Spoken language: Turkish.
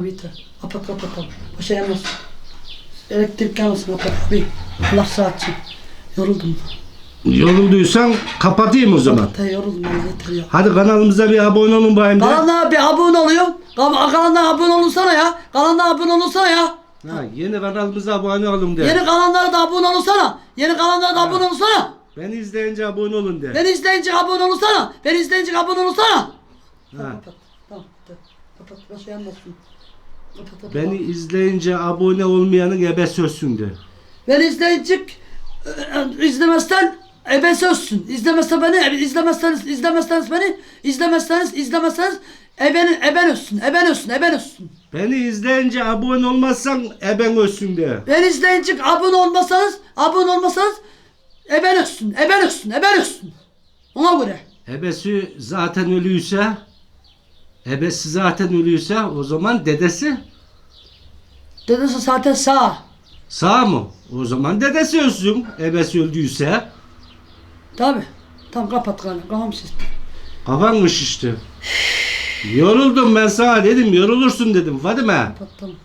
Bitti. Kapat kapat kapat. Başa yanmaz. Elektrik yanmasın kapat. Bir. Allah saatçi. Yoruldum. Yorulduysan kapatayım o zaman. He, yoruldum ben yeter ya. Hadi kanalımıza bir abone olun bayım de. Kalanlara bir abone oluyor. Kal- abone olunsana ya. Kalanlara abone olunsana ya. Ha, yeni kanalımıza abone olun de. Yeni kalanlara da abone olunsana. Yeni kalanlara da abone olunsana. Beni izleyince abone olun de. Beni izleyince abone olunsana. Beni izleyince abone olunsana. Ha. Kapat. Tamam. Yanmasın. Kapat. Beni izleyince abone olmayanın ebe sözsün de. Beni izleyince izlemezsen ebe sözsün. İzlemezsen beni, e, izlemezseniz, izlemezseniz beni, izlemezseniz, izlemezseniz eben, eben ölsün, eben ölsün, eben ölsün. Beni izleyince abone olmazsan eben ölsün de. Beni izleyince abone olmasanız, abone olmasanız eben ölsün, eben ölsün, eben ölsün. Ona göre. Ebesi zaten ölüyse, ebesi zaten ölüyse o zaman dedesi Dedesi zaten sağ. sağ mı? O zaman dedesi ölsün. Ebesi öldüyse. Tabi. Tamam kapat kanı. Kafam şişti. Kafan mı şişti? Yoruldum ben sana dedim yorulursun dedim Fadime. Kapat tamam.